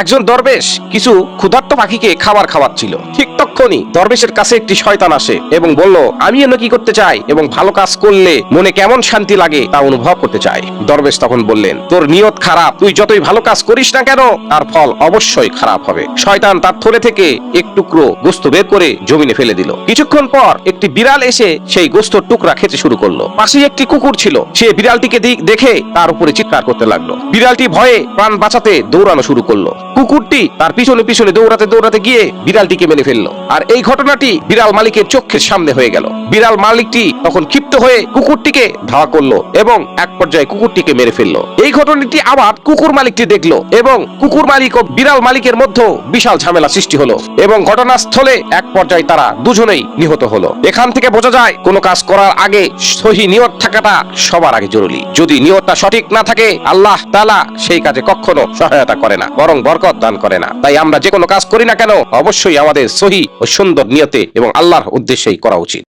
একজন দরবেশ কিছু ক্ষুধার্ত পাখিকে খাবার খাওয়াচ্ছিল। ঠিক তক্ষণই দরবেশের কাছে একটি শয়তান আসে এবং বলল আমি এনে কি করতে চাই এবং ভালো কাজ করলে মনে কেমন শান্তি লাগে তা অনুভব করতে চাই। দরবেশ তখন বললেন, তোর নিয়ত খারাপ, তুই যতই ভালো কাজ করিস না কেন, তার ফল অবশ্যই খারাপ হবে। শয়তান তার থলে থেকে এক টুকরো গোস্ত বের করে জমিনে ফেলে দিল। কিছুক্ষণ পর একটি বিড়াল এসে সেই গোস্তর টুকরা খেতে শুরু করল। পাশেই একটি কুকুর ছিল। সে বিড়ালটিকে দেখে তার উপরে চিৎকার করতে লাগল। বিড়ালটি ভয়ে প্রাণ বাঁচাতে দৌড়ানো শুরু করল। কুকুরটি তার পিছনে পিছনে দৌড়াতে দৌড়াতে গিয়ে বিড়ালটিকে মেরে ফেলল। আর এই ঘটনাটি বিড়াল মালিকের চোখের সামনে হয়ে গেল। বিড়াল মালিকটি তখন ক্ষিপ্ত হয়ে কুকুরটিকে ধাওয়া করল এবং এক পর্যায়ে কুকুরটিকে মেরে ফেলল। এই ঘটনাটি আবার কুকুর মালিকটি দেখল এবং কুকুর মালিক ও বিড়াল মালিকের মধ্যে বিশাল ঝামেলা সৃষ্টি হলো এবং ঘটনাস্থলে এক পর্যায়ে তারা দুজনেই নিহত হলো। এখান থেকে বোঝা যায়, কোনো কাজ করার আগে সহি নিয়ত থাকাটা সবার আগে জরুরি। যদি নিয়তটা সঠিক না থাকে, আল্লাহ তালা সেই কাজে কখনো সহায়তা করে না, বরং বরকত দান করে না। তাই আমরা যে কোনো কাজ করি না কেন, অবশ্যই আমাদের সহি ও সুন্দর নিয়তে এবং আল্লাহর উদ্দেশ্যেই করা উচিত।